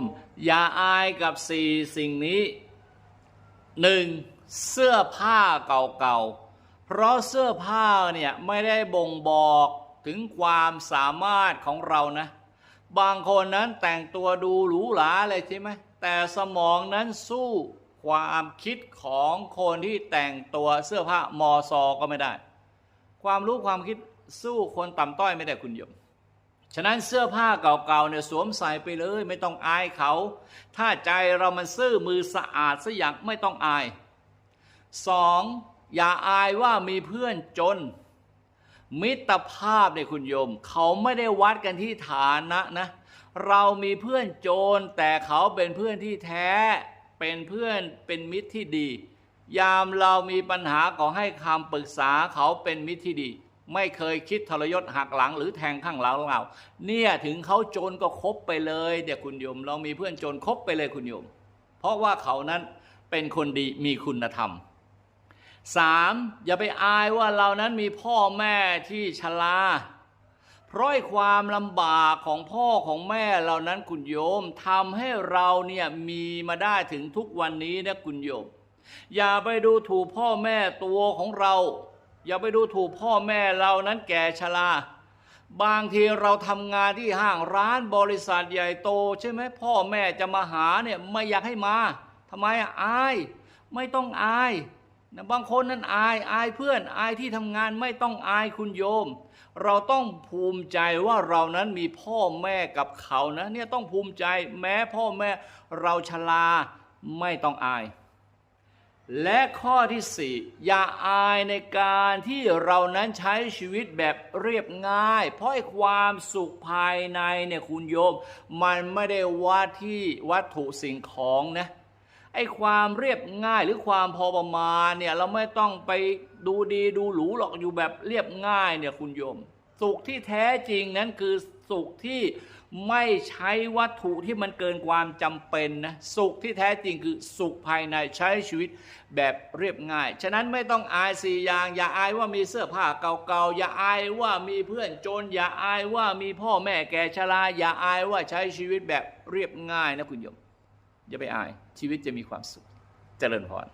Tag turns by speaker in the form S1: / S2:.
S1: ม อย่าอายกับสี่สิ่งนี้หนึ่งเสื้อผ้าเก่าๆ เพราะเสื้อผ้าเนี่ยไม่ได้บ่งบอกถึงความสามารถของเรานะ บางคนนั้นแต่งตัวดูหรูหราเลยใช่ไหมแต่สมองนั้นสู้ความคิดของคนที่แต่งตัวเสื้อผ้ามอซอก็ไม่ได้ ความรู้ความคิดสู้คนต่ำต้อยไม่ได้คุณโยม ฉะนั้นเสื้อผ้าเก่าๆเนี่ยสวมใส่ไปเลย ไม่ต้องอายเขา ถ้าใจเรามันซื่อมือสะอาดสัอย่างไม่ต้องอายสองอย่าอายว่ามีเพื่อนจน มิตรภาพเนี่ยคุณโยม เขาไม่ได้วัดกันที่ฐานะนะ เรามีเพื่อนโจรแต่เขาเป็นเพื่อนที่แท้ เป็นเพื่อนเป็นมิตรที่ดี ยามเรามีปัญหาขอให้คำปรึกษาเขาเป็นมิตรที่ดี ไม่เคยคิดทรยศหักหลังหรือแทงข้างหลังเรา เนี่ยถึงเขาโจรก็คบไปเลยเดี๋ยวคุณโยม เรามีเพื่อนโจรคบไปเลยคุณโยม เพราะว่าเขานั้นเป็นคนดีมีคุณธรรมสามอย่าไปอายว่าเรานั้นมีพ่อแม่ที่ชราเพราะความลำบากของพ่อของแม่เรานั้นคุณโยมทำให้เราเนี่ยมีมาได้ถึงทุกวันนี้นะคุณโยม อย่าไปดูถูกพ่อแม่ตัวของเรา อย่าไปดูถูกพ่อแม่เรานั้นแก่ชราบางทีเราทำงานที่ห้างร้านบริษัทใหญ่โต ใช่ไหมพ่อแม่จะมาหาเนี่ยไม่อยากให้มาทำไมอะอายไม่ต้องอายนะบางคนนั้นอายอายเพื่อนอายที่ทำงานไม่ต้องอายคุณโยม เราต้องภูมิใจว่าเรานั้นมีพ่อแม่กับเขานะเนี่ยต้องภูมิใจแม้พ่อแม่เราชราไม่ต้องอาย และข้อที่สี่อย่าอายในการที่เรานั้นใช้ชีวิตแบบเรียบง่าย เพราะไอ้ความสุขภายในเนี่ยคุณโยม มันไม่ได้วัดที่วัตถุสิ่งของนะไอ้ความเรียบง่ายหรือความพอประมาณเนี่ยเราไม่ต้องไปดูดีดูหรูหรอกอยู่แบบเรียบง่ายเนี่ยคุณโยม สุขที่แท้จริงนั้นคือ สุขที่ไม่ใช้วัตถุที่มันเกินความจำเป็นนะสุขที่แท้จริงคือสุขภายในใช้ชีวิตแบบเรียบง่าย ฉะนั้นไม่ต้องอายสี่อย่าง อย่าอายว่ามีเสื้อผ้าเก่าๆ อย่าอายว่ามีเพื่อนจน อย่าอายว่ามีพ่อแม่แก่ชรา อย่าอายว่าใช้ชีวิตแบบเรียบง่ายนะคุณโยม อย่าไปอายชีวิตจะมีความสุขเจริญพร